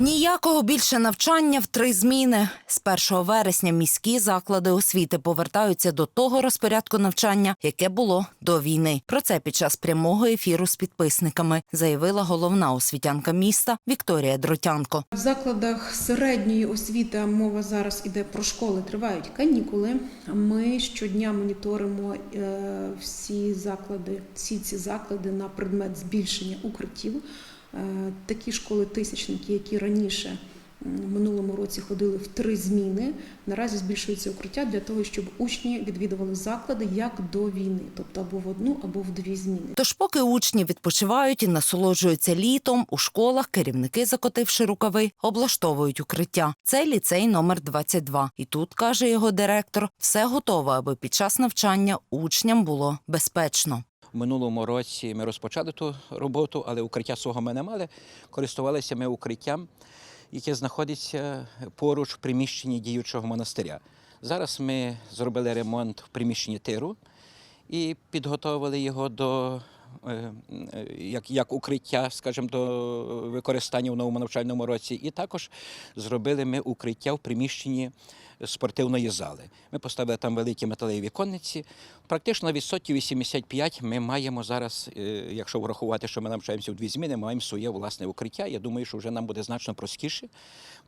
Ніякого більше навчання в три зміни. З 1 вересня міські заклади освіти повертаються до того розпорядку навчання, яке було до війни. Про це під час прямого ефіру з підписниками заявила головна освітянка міста Вікторія Дротянко. В закладах середньої освіти мова зараз іде про школи. Тривають канікули. Ми щодня моніторимо е, всі заклади, всі ці заклади на предмет збільшення укриттів. Е, Такі школи тисячники, які раніше в минулому році ходили в три зміни. Наразі збільшується укриття для того, щоб учні відвідували заклади як до війни, тобто або в одну, або в дві зміни. Тож, поки учні відпочивають і насолоджуються літом, у школах керівники, закотивши рукави, облаштовують укриття. Це ліцей номер 22. І тут каже його директор, все готово, аби під час навчання учням було безпечно. В минулому році ми розпочали ту роботу, але укриття свого ми не мали. Користувалися ми укриттям, яке знаходиться поруч в приміщенні діючого монастиря. Зараз ми зробили ремонт в приміщенні тиру і підготовили його до е, е, як, як укриття, скажімо, до використання в новому навчальному році. І також зробили ми укриття в приміщенні спортивної зали. Ми поставили там великі металеві віконниці. Практично на відсотків 85 ми маємо зараз, е, якщо врахувати, що ми навчаємося в дві зміни, маємо своє власне укриття. Я думаю, що вже нам буде значно простіше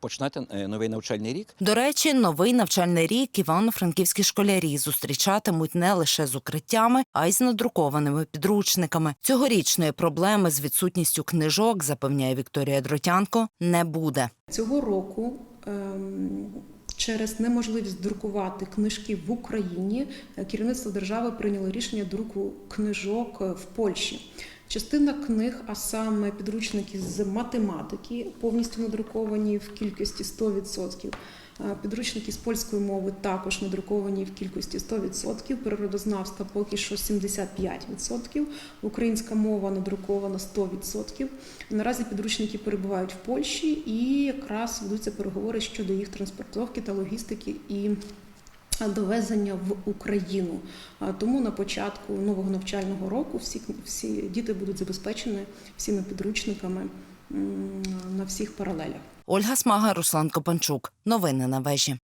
починати е, новий навчальний рік. До речі, новий навчальний рік івано-франківські школярі зустрічатимуть не лише з укриттями, а й з надрукованими підручниками. Цьогорічної проблеми з відсутністю книжок, запевняє Вікторія Дротянко, не буде. Цього року ем, через неможливість друкувати книжки в Україні е, керівництво держави прийняло рішення друку книжок е, в Польщі. Частина книг, а саме підручники з математики, повністю надруковані в кількості 100%. Е, Підручники з польської мови також надруковані в кількості 100%, природознавства поки що 75%, українська мова надрукована 100%. Наразі підручники перебувають в Польщі і якраз ведуться переговори щодо їх транспортовки та логістики і довезення в Україну. Тому на початку нового навчального року всі, всі діти будуть забезпечені всіми підручниками на всіх паралелях. Ольга Смага, Руслан Копанчук. Новини на вежі.